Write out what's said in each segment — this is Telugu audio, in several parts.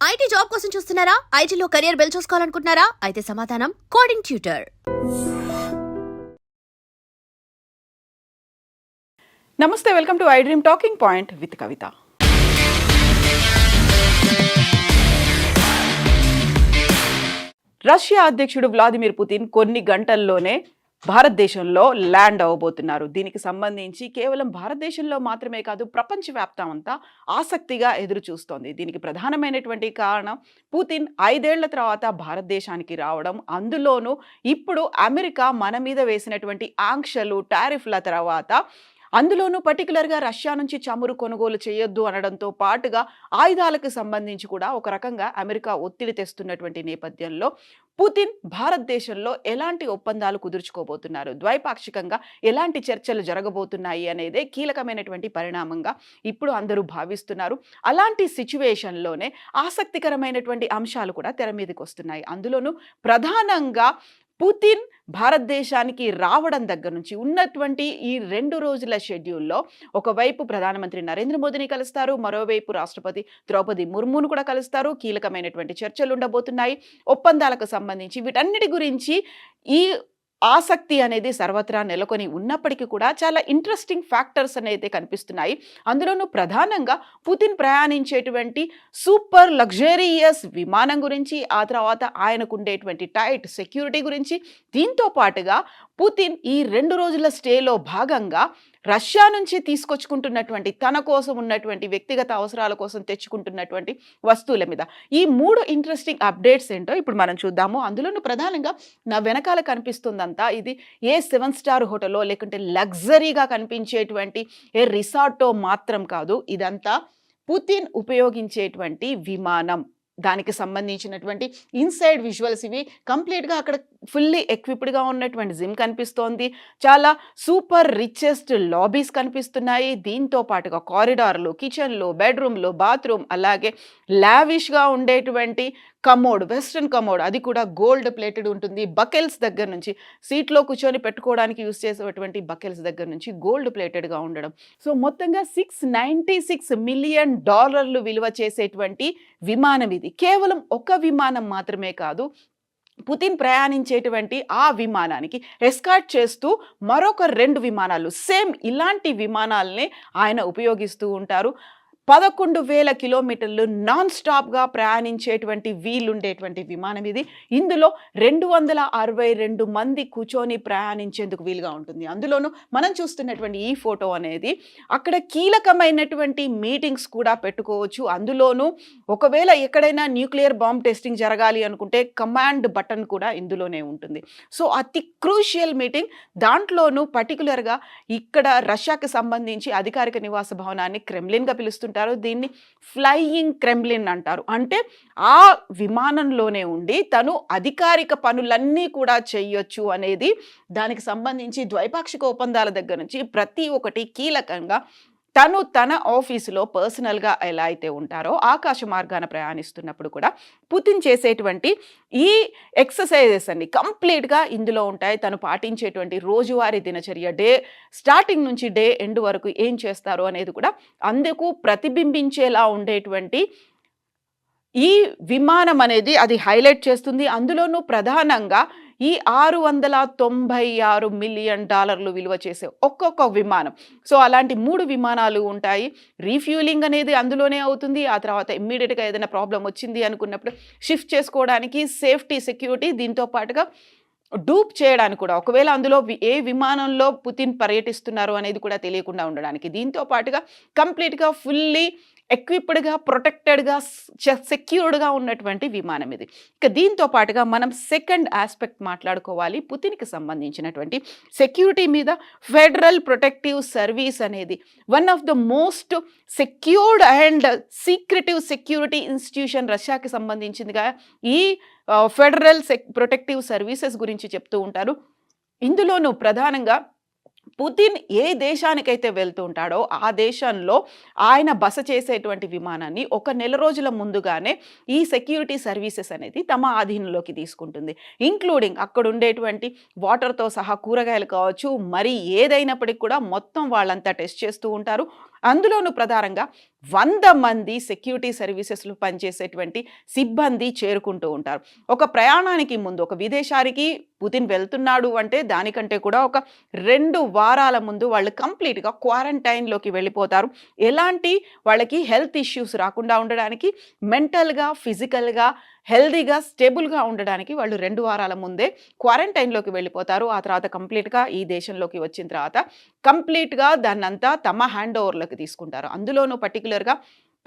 ఐటీ జాబ్ కోసం చూస్తున్నారా? ఐటీలో కెరియర్ బిల్డ్ చూసుకోవాలనుకుంటున్నారా? అయితే సమాధానం కోడింగ్ ట్యూటర్ నమస్తే welcome to I dream talking point with Kavitha. Russia అధ్యక్షుడు వ్లాదిమిర్ పుతిన్ కొన్ని గంటల్లోనే భారతదేశంలో ల్యాండ్ అవ్వబోతున్నారు. దీనికి సంబంధించి కేవలం భారతదేశంలో మాత్రమే కాదు ప్రపంచవ్యాప్తం అంతా ఆసక్తిగా ఎదురు చూస్తోంది దీనికి ప్రధానమైనటువంటి కారణం పుతిన్ ఐదేళ్ళ తర్వాత భారతదేశానికి రావడం. అందులోనూ ఇప్పుడు అమెరికా మన మీద వేసినటువంటి ఆంక్షలు టారిఫ్ల తర్వాత అందులోనూ పర్టికులర్గా రష్యా నుంచి చమురు కొనుగోలు చేయొద్దు అనడంతో పాటుగా ఆయుధాలకు సంబంధించి కూడా ఒక రకంగా అమెరికా ఒత్తిడి తెస్తున్నటువంటి నేపథ్యంలో పుతిన్ భారతదేశంలో ఎలాంటి ఒప్పందాలు కుదుర్చుకోబోతున్నారు? ద్వైపాక్షికంగా ఎలాంటి చర్చలు జరగబోతున్నాయి అనేదే కీలకమైనటువంటి పరిణామంగా ఇప్పుడు అందరూ భావిస్తున్నారు. అలాంటి సిచ్యువేషన్లోనే ఆసక్తికరమైనటువంటి అంశాలు కూడా తెర మీదకి వస్తున్నాయి. అందులోనూ ప్రధానంగా పుతిన్ భారతదేశానికి రావడం దగ్గర నుంచి ఉన్నటువంటి ఈ రెండు రోజుల షెడ్యూల్లో ఒకవైపు ప్రధానమంత్రి నరేంద్ర మోదీని కలుస్తారు మరోవైపు రాష్ట్రపతి ద్రౌపది ముర్మును కూడా కలుస్తారు. కీలకమైనటువంటి చర్చలు ఉండబోతున్నాయి. ఒప్పందాలకు సంబంధించి వీటన్నిటి గురించి ఈ ఆసక్తి అనేది సర్వత్రా నెలకొని ఉన్నప్పటికీ కూడా చాలా ఇంట్రెస్టింగ్ ఫ్యాక్టర్స్ అనేది కనిపిస్తున్నాయి. అందులోనూ ప్రధానంగా పుతిన్ ప్రయాణించేటువంటి సూపర్ లగ్జరీయస్ విమానం గురించి ఆ తర్వాత ఆయనకు ఉండేటువంటి టైట్ సెక్యూరిటీ గురించి దీంతో పాటుగా పుతిన్ ఈ రెండు రోజుల స్టేలో భాగంగా రష్యా నుంచి తీసుకొచ్చుకుంటున్నటువంటి తన కోసం ఉన్నటువంటి వ్యక్తిగత అవసరాల కోసం తెచ్చుకుంటున్నటువంటి వస్తువుల మీద. ఈ మూడు ఇంట్రెస్టింగ్ అప్డేట్స్ ఏంటో ఇప్పుడు మనం చూద్దాము. అందులోనూ ప్రధానంగా నా వెనకాల కనిపిస్తుందంతా ఇది ఏ సెవెన్ స్టార్ హోటలో లేకుంటే లగ్జరీగా కనిపించేటువంటి ఏ రిసార్టో మాత్రం కాదు. ఇదంతా పుతిన్ ఉపయోగించేటువంటి విమానం. దానికి సంబంధించినటువంటి ఇన్సైడ్ విజువల్స్ ఇవి కంప్లీట్గా అక్కడ ఫుల్లీ ఎక్విప్డ్గా ఉన్నటువంటి జిమ్ కనిపిస్తోంది. చాలా సూపర్ రిచెస్ట్ లాబీస్ కనిపిస్తున్నాయి. దీంతో పాటుగా కారిడార్లు కిచెన్లు బెడ్రూమ్లు బాత్రూమ్ అలాగే లావిష్గా ఉండేటువంటి కమోడ్ వెస్ట్రన్ కమోడ్ అది కూడా గోల్డ్ ప్లేటెడ్ ఉంటుంది. బకెల్స్ దగ్గర నుంచి సీట్లో కూర్చొని పెట్టుకోవడానికి యూస్ చేసేటువంటి బకెల్స్ దగ్గర నుంచి గోల్డ్ ప్లేటెడ్గా ఉండడం. సో మొత్తంగా సిక్స్ నైంటీ సిక్స్ మిలియన్ డాలర్లు విలువ చేసేటువంటి విమానం ఇది. కేవలం ఒక విమానం మాత్రమే కాదు పుతిన్ ప్రయాణించేటువంటి ఆ విమానానికి ఎస్కార్ట్ చేస్తూ మరొక రెండు విమానాలు సేమ్ ఇలాంటి విమానాలనే ఆయన ఉపయోగిస్తూ ఉంటారు. పదకొండు వేల కిలోమీటర్లు నాన్ స్టాప్గా ప్రయాణించేటువంటి వీలుండేటువంటి విమానం ఇది. ఇందులో రెండు వందల అరవై రెండు మంది కూర్చొని ప్రయాణించేందుకు వీలుగా ఉంటుంది. అందులోనూ మనం చూస్తున్నటువంటి ఈ ఫోటో అనేది అక్కడ కీలకమైనటువంటి మీటింగ్స్ కూడా పెట్టుకోవచ్చు. అందులోనూ ఒకవేళ ఎక్కడైనా న్యూక్లియర్ బాంబ్ టెస్టింగ్ జరగాలి అనుకుంటే కమాండ్ బటన్ కూడా ఇందులోనే ఉంటుంది. సో అతి క్రూషియల్ మీటింగ్. దాంట్లోనూ పర్టికులర్గా ఇక్కడ రష్యాకి సంబంధించి అధికారిక నివాస భవనాన్ని క్రెమ్లిన్గా పిలుస్తుంటారు. దీన్ని ఫ్లయింగ్ క్రెమ్లిన్ అంటారు. అంటే ఆ విమానంలోనే ఉండి తను అధికారిక పనులన్నీ కూడా చేయొచ్చు అనేది దానికి సంబంధించి ద్వైపాక్షిక ఒప్పందాల దగ్గర నుంచి ప్రతి ఒక్కటి కీలకంగా తను తన ఆఫీసులో పర్సనల్గా ఎలా అయితే ఉంటారో ఆకాశ మార్గాన ప్రయాణిస్తున్నప్పుడు కూడా పుతిన్ చేసేటువంటి ఈ ఎక్సర్సైజెస్ అన్ని కంప్లీట్గా ఇందులో ఉంటాయి. తను పాటించేటువంటి రోజువారీ దినచర్య డే స్టార్టింగ్ నుంచి డే ఎండ్ వరకు ఏం చేస్తారు అనేది కూడా అందుకు ప్రతిబింబించేలా ఉండేటువంటి ఈ విమానం అనేది అది హైలైట్ చేస్తుంది. అందులోనూ ప్రధానంగా ఈ ఆరు వందల తొంభై ఆరు మిలియన్ డాలర్లు విలువ చేసే ఒక్కొక్క విమానం. సో అలాంటి మూడు విమానాలు ఉంటాయి. రీఫ్యూలింగ్ అనేది అందులోనే అవుతుంది. ఆ తర్వాత ఇమ్మీడియట్గా ఏదైనా ప్రాబ్లం వచ్చింది అనుకున్నప్పుడు షిఫ్ట్ చేసుకోవడానికి సేఫ్టీ సెక్యూరిటీ దీంతో పాటుగా డూప్ చేయడానికి కూడా. ఒకవేళ అందులో ఏ విమానంలో పుతిన్ పర్యటిస్తున్నారు అనేది కూడా తెలియకుండా ఉండడానికి. దీంతో పాటుగా కంప్లీట్గా ఫుల్లీ ఎక్విప్డ్గా ప్రొటెక్టెడ్గా సెక్యూర్డ్గా ఉన్నటువంటి విమానం ఇది. ఇక దీంతో పాటుగా మనం సెకండ్ ఆస్పెక్ట్ మాట్లాడుకోవాలి. పుతిన్కి సంబంధించినటువంటి సెక్యూరిటీ మీద ఫెడరల్ ప్రొటెక్టివ్ సర్వీస్ అనేది one of the most secured and secretive security institution రష్యాకి సంబంధించిందిగా ఈ ఫెడరల్ సెక్ ప్రొటెక్టివ్ సర్వీసెస్ గురించి చెప్తూ ఉంటారు. ఇందులోనూ ప్రధానంగా పుతిన్ ఏ దేశానికైతే వెళ్తూ ఉంటాడో ఆ దేశంలో ఆయన బస చేసేటువంటి విమానాన్ని ఒక నెల రోజుల ముందుగానే ఈ సెక్యూరిటీ సర్వీసెస్ అనేది తమ ఆధీనంలోకి తీసుకుంటుంది. ఇంక్లూడింగ్ అక్కడ ఉండేటువంటి వాటర్తో సహా కూరగాయలు కావచ్చు మరి ఏదైనప్పటికీ కూడా మొత్తం వాళ్ళంతా టెస్ట్ చేస్తూ ఉంటారు. అందులోనూ ప్రధానంగా వంద మంది సెక్యూరిటీ సర్వీసెస్లో పనిచేసేటువంటి సిబ్బంది చేరుకుంటూ ఉంటారు. ఒక ప్రయాణానికి ముందు ఒక విదేశానికి పుతిన్ వెళ్తున్నాడు అంటే దానికంటే కూడా ఒక రెండు వారాల ముందు వాళ్ళు కంప్లీట్గా క్వారంటైన్లోకి వెళ్ళిపోతారు. ఎలాంటి వాళ్ళకి హెల్త్ ఇష్యూస్ రాకుండా ఉండడానికి మెంటల్గా ఫిజికల్గా హెల్దీగా స్టేబుల్గా ఉండడానికి వాళ్ళు రెండు వారాల ముందే క్వారంటైన్లోకి వెళ్ళిపోతారు. ఆ తర్వాత కంప్లీట్గా ఈ దేశంలోకి వచ్చిన తర్వాత కంప్లీట్గా దాన్నంతా తమ హ్యాండ్ ఓవర్లోకి తీసుకుంటారు. అందులోనూ పర్టికులర్గా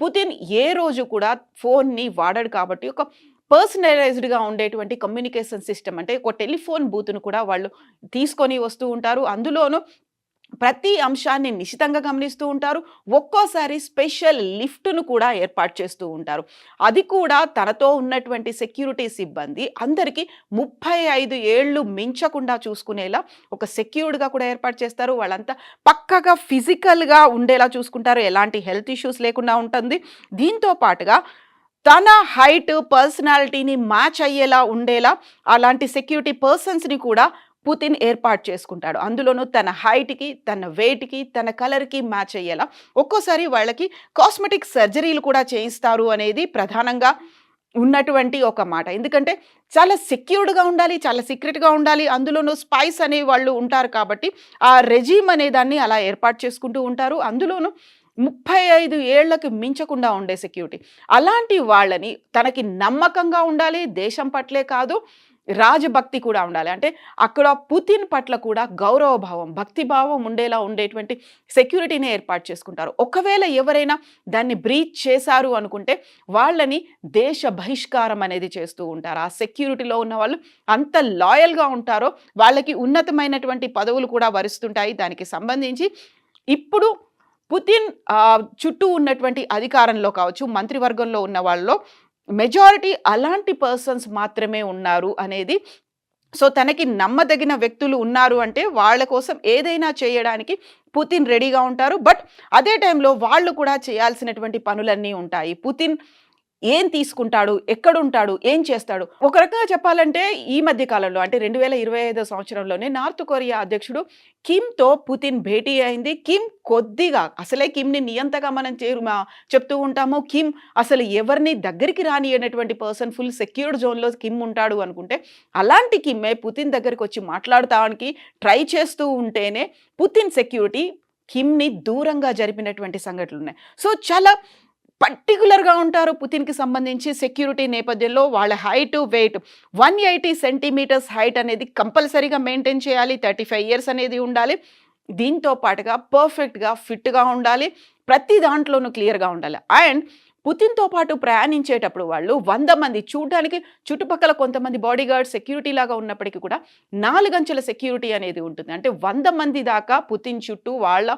పుతిన్ ఏ రోజు కూడా ఫోన్ని వాడడు కాబట్టి ఒక పర్సనలైజ్డ్గా ఉండేటువంటి కమ్యూనికేషన్ సిస్టమ్ అంటే ఒక టెలిఫోన్ బూత్ను కూడా వాళ్ళు తీసుకొని వస్తూ ఉంటారు. అందులోనూ ప్రతి అంశాన్ని నిశితంగా గమనిస్తూ ఉంటారు. ఒక్కోసారి స్పెషల్ లిఫ్ట్ను కూడా ఏర్పాటు చేస్తూ ఉంటారు. అది కూడా తనతో ఉన్నటువంటి సెక్యూరిటీ సిబ్బంది అందరికీ ముప్పై ఐదు ఏళ్ళు మించకుండా చూసుకునేలా ఒక సెక్యూర్డ్గా కూడా ఏర్పాటు చేస్తారు. వాళ్ళంతా పక్కగా ఫిజికల్గా ఉండేలా చూసుకుంటారు. ఎలాంటి హెల్త్ ఇష్యూస్ లేకుండా ఉంటుంది. దీంతో పాటుగా తన హైట్ పర్సనాలిటీని మ్యాచ్ అయ్యేలా ఉండేలా అలాంటి సెక్యూరిటీ పర్సన్స్ని కూడా పుతిన్ ఏర్పాటు చేసుకుంటాడు. అందులోనూ తన హైట్కి తన వెయిట్కి తన కలర్కి మ్యాచ్ అయ్యేలా ఒక్కోసారి వాళ్ళకి కాస్మెటిక్ సర్జరీలు కూడా చేయిస్తారు అనేది ప్రధానంగా ఉన్నటువంటి ఒక మాట. ఎందుకంటే చాలా సెక్యూర్డ్గా ఉండాలి చాలా సీక్రెట్గా ఉండాలి. అందులోనూ స్పైస్ అనే వాళ్ళు ఉంటారు కాబట్టి ఆ రెజీమ్ అనే దాన్ని అలా ఏర్పాటు చేసుకుంటూ ఉంటారు. అందులోనూ ముప్పై ఐదు ఏళ్ళకు మించకుండా ఉండే సెక్యూరిటీ. అలాంటి వాళ్ళని తనకి నమ్మకంగా ఉండాలి దేశం పట్లే కాదు రాజభక్తి కూడా ఉండాలి. అంటే అక్కడ పుతిన్ పట్ల కూడా గౌరవ భావం భక్తి భావం ఉండేలా ఉండేటువంటి సెక్యూరిటీని ఏర్పాటు చేసుకుంటారు. ఒకవేళ ఎవరైనా దాన్ని బ్రీచ్ చేశారు అనుకుంటే వాళ్ళని దేశ బహిష్కారం అనేది చేస్తూ ఉంటారు. ఆ సెక్యూరిటీలో ఉన్న వాళ్ళు అంత లాయల్గా ఉంటారో వాళ్ళకి ఉన్నతమైనటువంటి పదవులు కూడా వరిస్తుంటాయి. దానికి సంబంధించి ఇప్పుడు పుతిన్ చుట్టూ ఉన్నటువంటి అధికారంలో కావచ్చు మంత్రివర్గంలో ఉన్న వాళ్ళలో మెజారిటీ అలాంటి పర్సన్స్ మాత్రమే ఉన్నారు అనేది. సో తనకి నమ్మదగిన వ్యక్తులు ఉన్నారు అంటే వాళ్ళ కోసం ఏదైనా చేయడానికి పుతిన్ రెడీగా ఉంటారు. బట్ అదే టైంలో వాళ్ళు కూడా చేయాల్సినటువంటి పనులన్నీ ఉంటాయి. పుతిన్ ఏం తీసుకుంటాడు? ఎక్కడుంటాడు? ఏం చేస్తాడు? ఒక రకంగా చెప్పాలంటే ఈ మధ్య కాలంలో అంటే రెండు వేల ఇరవై ఐదో సంవత్సరంలోనే నార్త్ కొరియా అధ్యక్షుడు కిమ్తో పుతిన్ భేటీ అయింది. కిమ్ కొద్దిగా అసలే కిమ్ని నియంతగా మనం చేరు మా- చెప్తూ ఉంటాము. కిమ్ అసలు ఎవరిని దగ్గరికి రానియనటువంటి పర్సన్ ఫుల్ సెక్యూర్డ్ జోన్లో కిమ్ ఉంటాడు అనుకుంటే అలాంటి కిమ్మే పుతిన్ దగ్గరికి వచ్చి మాట్లాడటానికి ట్రై చేస్తూ ఉంటేనే పుతిన్ సెక్యూరిటీ కిమ్ని దూరంగా జరిపినటువంటి సంఘటనలు ఉన్నాయి. సో చాలా పర్టికులర్గా ఉంటారు పుతిన్కి సంబంధించి సెక్యూరిటీ నేపథ్యంలో వాళ్ళ height weight. One eighty centimetres height అనేది కంపల్సరీగా మెయింటైన్ చేయాలి. థర్టీ ఫైవ్ ఇయర్స్ అనేది ఉండాలి. దీంతో పాటుగా పర్ఫెక్ట్గా ఫిట్గా ఉండాలి. ప్రతి దాంట్లోనూ క్లియర్గా ఉండాలి. అండ్ పుతిన్తో పాటు ప్రయాణించేటప్పుడు వాళ్ళు వంద మంది చూడడానికి చుట్టుపక్కల కొంతమంది బాడీగార్డ్ సెక్యూరిటీ లాగా ఉన్నప్పటికీ కూడా నాలుగంచెల సెక్యూరిటీ అనేది ఉంటుంది. అంటే వంద మంది దాకా పుతిన్ చుట్టూ వాళ్ళ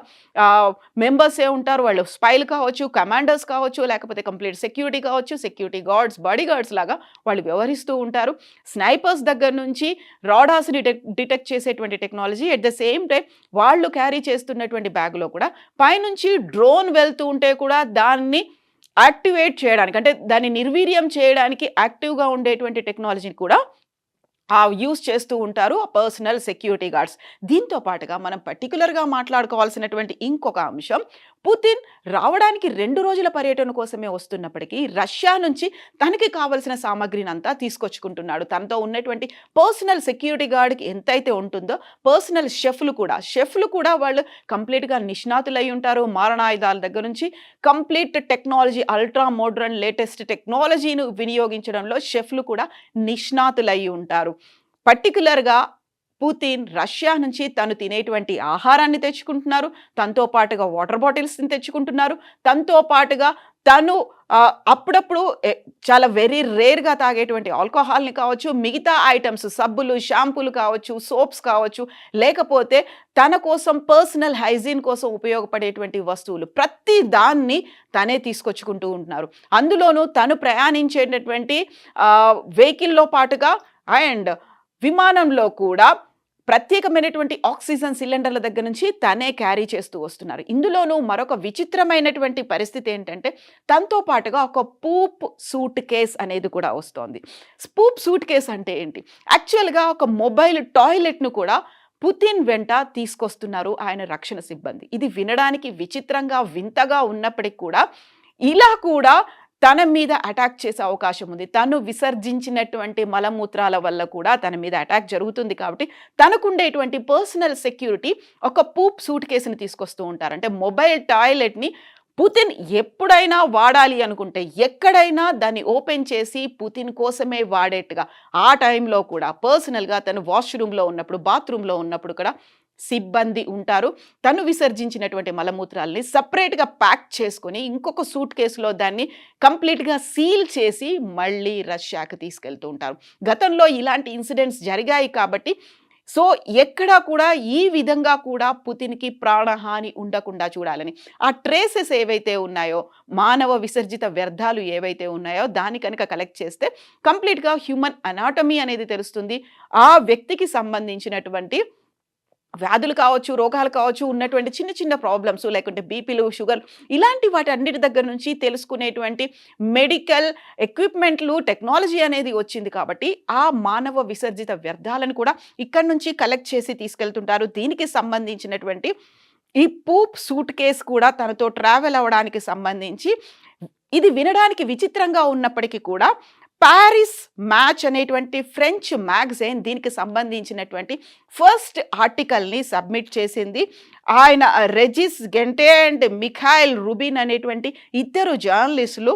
మెంబర్సే ఉంటారు. వాళ్ళు స్పైల్ కావచ్చు కమాండర్స్ కావచ్చు లేకపోతే కంప్లీట్ సెక్యూరిటీ కావచ్చు సెక్యూరిటీ గార్డ్స్ బాడీగార్డ్స్ లాగా వాళ్ళు వ్యవహరిస్తూ ఉంటారు. స్నైపర్స్ దగ్గర నుంచి రాడాస్ని డిటెక్ట్ డిటెక్ట్ చేసేటువంటి technology at the same time వాళ్ళు క్యారీ చేస్తున్నటువంటి బ్యాగ్లో కూడా పైనుంచి డ్రోన్ వెళ్తూ ఉంటే కూడా దాన్ని యాక్టివేట్ చేయడానికి అంటే దాన్ని నిర్వీర్యం చేయడానికి యాక్టివ్గా ఉండేటువంటి టెక్నాలజీని కూడా యూస్ చేస్తూ ఉంటారు పర్సనల్ సెక్యూరిటీ గార్డ్స్. దీంతో పాటుగా మనం పర్టికులర్గా మాట్లాడుకోవాల్సినటువంటి ఇంకొక అంశం పుతిన్ రావడానికి రెండు రోజుల పర్యటన కోసమే వస్తున్నప్పటికీ రష్యా నుంచి తనకి కావలసిన సామాగ్రిని అంతా తీసుకొచ్చుకుంటున్నాడు. తనతో ఉన్నటువంటి పర్సనల్ సెక్యూరిటీ గార్డ్కి ఎంతైతే ఉంటుందో పర్సనల్ షెఫ్లు కూడా షెఫ్లు కూడా వాళ్ళు కంప్లీట్గా నిష్ణాతులై ఉంటారు. మారణాయుధాల దగ్గర నుంచి complete technology ultra modern latest టెక్నాలజీని వినియోగించడంలో షెఫ్లు కూడా నిష్ణాతులై ఉంటారు. పర్టికులర్గా పుతిన్ రష్యా నుంచి తను తినేటువంటి ఆహారాన్ని తెచ్చుకుంటున్నారు. తనతో పాటుగా వాటర్ బాటిల్స్ని తెచ్చుకుంటున్నారు. తనతో పాటుగా తను అప్పుడప్పుడు చాలా వెరీ రేర్గా తాగేటువంటి ఆల్కహాల్ని కావచ్చు మిగతా ఐటమ్స్ సబ్బులు షాంపూలు కావచ్చు సోప్స్ కావచ్చు లేకపోతే తన కోసం పర్సనల్ హైజీన్ కోసం ఉపయోగపడేటువంటి వస్తువులు ప్రతి దాన్ని తనే తీసుకొచ్చుకుంటూ ఉంటున్నారు. అందులోనూ తను ప్రయాణించేటటువంటి వెహికల్లో పాటుగా అండ్ విమానంలో కూడా ప్రత్యేకమైనటువంటి ఆక్సిజన్ సిలిండర్ల దగ్గర నుంచి తనే క్యారీ చేస్తూ వస్తున్నారు. ఇందులోనూ మరొక విచిత్రమైనటువంటి పరిస్థితి ఏంటంటే తనతో పాటుగా ఒక పూప్ సూట్ కేస్ అనేది కూడా వస్తోంది. పూప్ సూట్ కేస్ అంటే ఏంటి? యాక్చువల్గా ఒక మొబైల్ టాయిలెట్ను కూడా పుతిన్ వెంట తీసుకొస్తున్నారు ఆయన రక్షణ సిబ్బంది. ఇది వినడానికి విచిత్రంగా వింతగా ఉన్నప్పటికీ కూడా ఇలా కూడా తన మీద అటాక్ చేసే అవకాశం ఉంది. తను విసర్జించినటువంటి మలమూత్రాల వల్ల కూడా తన మీద అటాక్ జరుగుతుంది కాబట్టి తనకుండేటువంటి పర్సనల్ సెక్యూరిటీ ఒక పూప్ సూట్ కేసుని తీసుకొస్తూ ఉంటారు. అంటే మొబైల్ టాయిలెట్ని పుతిన్ ఎప్పుడైనా వాడాలి అనుకుంటే ఎక్కడైనా దాన్ని ఓపెన్ చేసి పుతిన్ కోసమే వాడేట్టుగా ఆ టైంలో కూడా పర్సనల్గా తను వాష్రూమ్లో ఉన్నప్పుడు బాత్రూంలో ఉన్నప్పుడు కూడా సిబ్బంది ఉంటారు. తను విసర్జించినటువంటి మలమూత్రాల్ని సపరేట్గా ప్యాక్ చేసుకొని ఇంకొక సూట్ కేసులో దాన్ని కంప్లీట్గా సీల్ చేసి మళ్ళీ రష్యాకి తీసుకెళ్తూ ఉంటారు. గతంలో ఇలాంటి ఇన్సిడెంట్స్ జరిగాయి కాబట్టి సో ఎక్కడా కూడా ఈ విధంగా కూడా పుతిన్కి ప్రాణహాని ఉండకుండా చూడాలని. ఆ ట్రేసెస్ ఏవైతే ఉన్నాయో మానవ విసర్జిత వ్యర్థాలు ఏవైతే ఉన్నాయో దాని కనుక కలెక్ట్ చేస్తే కంప్లీట్గా హ్యూమన్ అనాటమీ అనేది తెలుస్తుంది. ఆ వ్యక్తికి సంబంధించినటువంటి వ్యాధులు కావచ్చు రోగాలు కావచ్చు ఉన్నటువంటి చిన్న చిన్న ప్రాబ్లమ్స్ లేకుంటే బీపీలు షుగర్ ఇలాంటి వాటి అన్నిటి దగ్గర నుంచి తెలుసుకునేటువంటి మెడికల్ ఎక్విప్మెంట్లు టెక్నాలజీ అనేది వచ్చింది కాబట్టి ఆ మానవ విసర్జిత వ్యర్థాలను కూడా ఇక్కడ నుంచి కలెక్ట్ చేసి తీసుకెళ్తుంటారు. దీనికి సంబంధించినటువంటి ఈ పూప్ సూట్ కేస్ కూడా తనతో ట్రావెల్ అవ్వడానికి సంబంధించి ఇది వినడానికి విచిత్రంగా ఉన్నప్పటికీ కూడా ప్యారిస్ మ్యాచ్ అనేటువంటి ఫ్రెంచ్ మ్యాగజైన్ దీనికి సంబంధించినటువంటి ఫస్ట్ ఆర్టికల్ని సబ్మిట్ చేసింది. ఆయన Regis Gente and Mikhail Rubin అనేటువంటి ఇద్దరు జర్నలిస్టులు.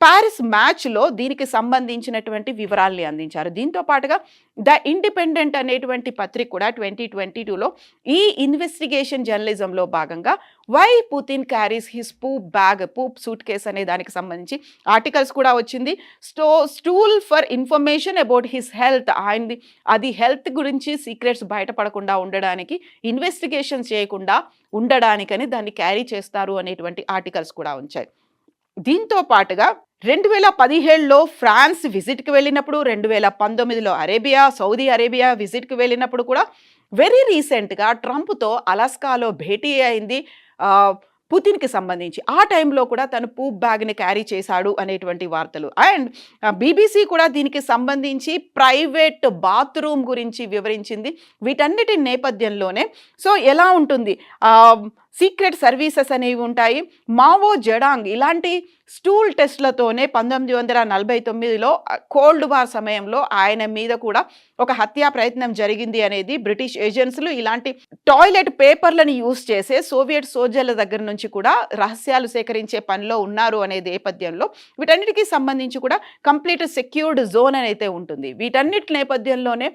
ప్యారిస్ మ్యాచ్లో దీనికి సంబంధించినటువంటి వివరాల్ని అందించారు. దీంతో పాటుగా ద ఇండిపెండెంట్ అనేటువంటి పత్రిక కూడా ట్వంటీ ట్వంటీ టూలో ఈ ఇన్వెస్టిగేషన్ జర్నలిజంలో భాగంగా why Putin carries his poop bag poop suitcase అనే దానికి సంబంధించి ఆర్టికల్స్ కూడా వచ్చింది. స్టో stool for information about his health ఆయనది అది హెల్త్ గురించి సీక్రెట్స్ బయటపడకుండా ఉండడానికి ఇన్వెస్టిగేషన్ చేయకుండా ఉండడానికని దాన్ని క్యారీ చేస్తారు అనేటువంటి ఆర్టికల్స్ కూడా ఉంచాయి. దీంతో పాటుగా రెండు వేల పదిహేడులో ఫ్రాన్స్ విజిట్కి వెళ్ళినప్పుడు రెండు వేల పంతొమ్మిదిలో అరేబియా సౌదీ అరేబియా విజిట్కి వెళ్ళినప్పుడు కూడా వెరీ రీసెంట్గా ట్రంప్తో అలాస్కాలో భేటీ అయింది. పుతిన్కి సంబంధించి. ఆ టైంలో కూడా తను పూప్ బ్యాగ్ని క్యారీ చేశాడు అనేటువంటి వార్తలు. అండ్ బీబీసీ కూడా దీనికి సంబంధించి ప్రైవేట్ బాత్రూమ్ గురించి వివరించింది. వీటన్నిటి నేపథ్యంలోనే సో ఎలా ఉంటుంది? సీక్రెట్ సర్వీసెస్ అనేవి ఉంటాయి. మావో జడాంగ్ ఇలాంటి స్టూల్ టెస్ట్లతోనే పంతొమ్మిది వందల నలభై తొమ్మిదిలో కోల్డ్ వార్ సమయంలో ఆయన మీద కూడా ఒక హత్యా ప్రయత్నం జరిగింది అనేది బ్రిటిష్ ఏజెన్సీలు ఇలాంటి టాయిలెట్ పేపర్లను యూజ్ చేసే సోవియట్ సోల్జర్ల దగ్గర నుంచి కూడా రహస్యాలు సేకరించే పనిలో ఉన్నారు అనే నేపథ్యంలో వీటన్నిటికీ సంబంధించి కూడా కంప్లీట్ సెక్యూర్డ్ జోన్ అని అయితే ఉంటుంది. వీటన్నిటి నేపథ్యంలోనే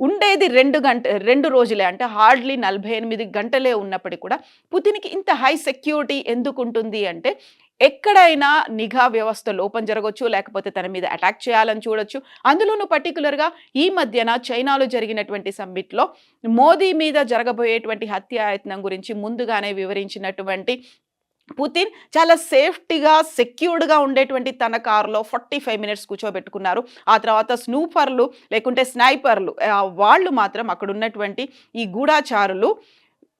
ఉండేది రెండు గంట రెండు రోజులే. అంటే హార్డ్లీ నలభై ఎనిమిది గంటలే ఉన్నప్పటికీ కూడా పుతిన్కి ఇంత హై సెక్యూరిటీ ఎందుకు ఉంటుంది అంటే ఎక్కడైనా నిఘా వ్యవస్థ లోపం జరగవచ్చు లేకపోతే తన మీద అటాక్ చేయాలని చూడొచ్చు. అందులోనూ పర్టికులర్గా ఈ మధ్యన చైనాలో జరిగినటువంటి సమ్మిట్లో మోదీ మీద జరగబోయేటువంటి హత్యాయత్నం గురించి ముందుగానే వివరించినటువంటి పుతిన్ చాలా సేఫ్టీగా సెక్యూర్డ్గా ఉండేటువంటి తన కారులో ఫార్టీ ఫైవ్ మినిట్స్ కూర్చోబెట్టుకున్నారు. ఆ తర్వాత స్నూపర్లు లేకుంటే స్నైపర్లు వాళ్ళు మాత్రం అక్కడ ఉన్నటువంటి ఈ గూఢాచారులు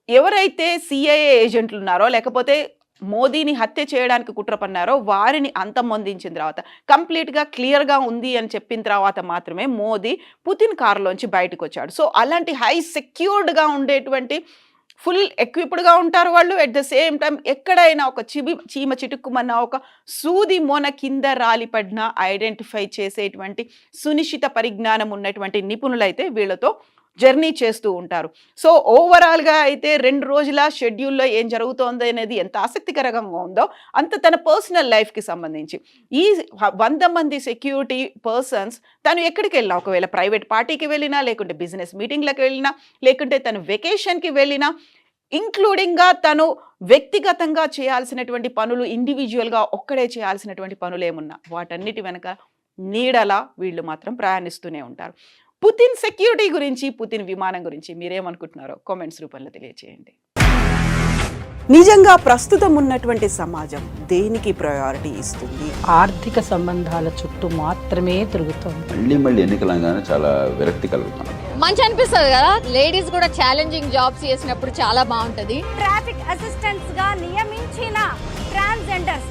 ఎవరైతే సిఐఏ ఏజెంట్లు ఉన్నారో లేకపోతే మోదీని హత్య చేయడానికి కుట్ర పన్నారో వారిని అంతమొందించిన తర్వాత కంప్లీట్గా క్లియర్గా ఉంది అని చెప్పిన తర్వాత మాత్రమే మోదీ పుతిన్ కారులోంచి బయటకు వచ్చాడు సో అలాంటి హై సెక్యూర్డ్గా ఉండేటువంటి ఫుల్ ఎక్విప్డ్గా ఉంటారు వాళ్ళు. ఎట్ ద సేమ్ టైం ఎక్కడైనా ఒక చిబి చీమ చిటుక్కుమన్న ఒక సూది మొన కింద రాలిపడిన ఐడెంటిఫై చేసేటువంటి సునిశ్చిత పరిజ్ఞానం ఉన్నటువంటి నిపుణులైతే వీళ్ళతో జర్నీ చేస్తూ ఉంటారు. సో ఓవరాల్గా అయితే రెండు రోజుల షెడ్యూల్లో ఏం జరుగుతోంది అనేది ఎంత ఆసక్తికరంగా ఉందో అంత తన పర్సనల్ లైఫ్కి సంబంధించి. ఈ వంద మంది సెక్యూరిటీ పర్సన్స్ తను ఎక్కడికి వెళ్ళినా ఒకవేళ ప్రైవేట్ పార్టీకి వెళ్ళినా లేకుంటే బిజినెస్ మీటింగ్లకు వెళ్ళినా లేకుంటే తను వెకేషన్కి వెళ్ళినా ఇంక్లూడింగ్గా తను వ్యక్తిగతంగా చేయాల్సినటువంటి పనులు ఇండివిజువల్గా ఒక్కడే చేయాల్సినటువంటి పనులు ఏమున్నా వాటన్నిటి వెనక నీడలా వీళ్ళు మాత్రం ప్రయాణిస్తూనే ఉంటారు. పుతిన్ సెక్యూరిటీ గురించి పుతిన్ విమానం గురించి మీరేమనుకుంటున్నారో కామెంట్స్ రూపంలో తెలియచేయండి. నిజంగా ప్రస్తుతం ఉన్నటువంటి సమాజం దేనికి ప్రయారిటీ ఇస్తుంది? ఆర్థిక సంబంధాల చుట్టూ మాత్రమే తిరుగుతోంది. మళ్ళీ మళ్ళీ ఎన్నికలంగానే చాలా విరక్తి మంచి అనిపిస్తుంది కదా? లేడీస్ కూడా ఛాలెంజింగ్ జాబ్స్ చేసినప్పుడు చాలా బాగుంటది. ట్రాఫిక్ అసిస్టెంట్స్గా నియమించిన ట్రాన్స్జెండర్స్